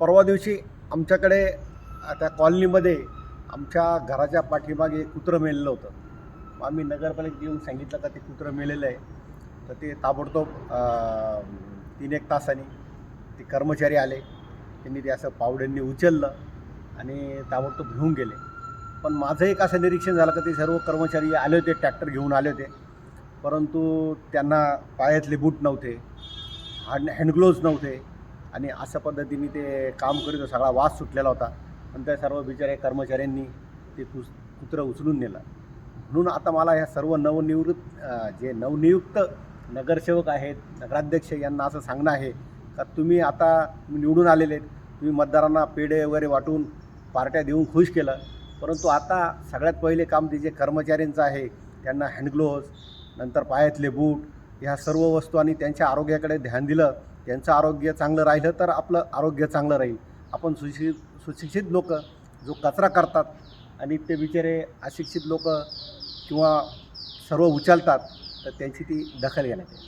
परवा दिवशी आमच्याकडे त्या कॉलनीमध्ये आमच्या घराच्या पाठीमागे एक कुत्रं मेलेलं होतं. मग आम्ही नगरपालिकेत येऊन सांगितलं का ते कुत्रं मेलेलं आहे. तर ते ताबडतोब तीन एक तासांनी ते कर्मचारी आले. त्यांनी ते असं पावड्यांनी उचललं आणि ताबडतोब घेऊन गेले. पण माझं एक असं निरीक्षण झालं का ते सर्व कर्मचारी आले होते ट्रॅक्टर घेऊन आले होते. परंतु त्यांना पायातले बूट नव्हते हँड हँडग्लोव्ज नव्हते. आणि अशा पद्धतीने ते काम करीत सगळा वास सुटलेला होता. पण त्या सर्व बिचारे कर्मचाऱ्यांनी ते कुस कुत्रं उचलून नेलं. म्हणून आता मला ह्या सर्व नवनिवृत्त जे नवनियुक्त नगरसेवक आहेत नगराध्यक्ष यांना असं सांगणं आहे का तुम्ही आता निवडून आलेले आहेत. तुम्ही मतदारांना पेढे वगैरे वाटून पार्ट्या देऊन खुश केलं. परंतु आता सगळ्यात पहिले काम ते जे कर्मचाऱ्यांचं आहे त्यांना हँडग्लोव्ज नंतर पायातले बूट ह्या सर्व वस्तू आणि त्यांच्या आरोग्याकडे ध्यान दिलं. त्यांचं आरोग्य चांगलं राहिलं तर आपलं आरोग्य चांगलं राहील. आपण सुशिक्षित सुशिक्षित लोक जो कचरा करतात आणि ते बिचारे अशिक्षित लोक किंवा सर्व उचलतात तर त्यांची ती दखल घेण्यात येईल.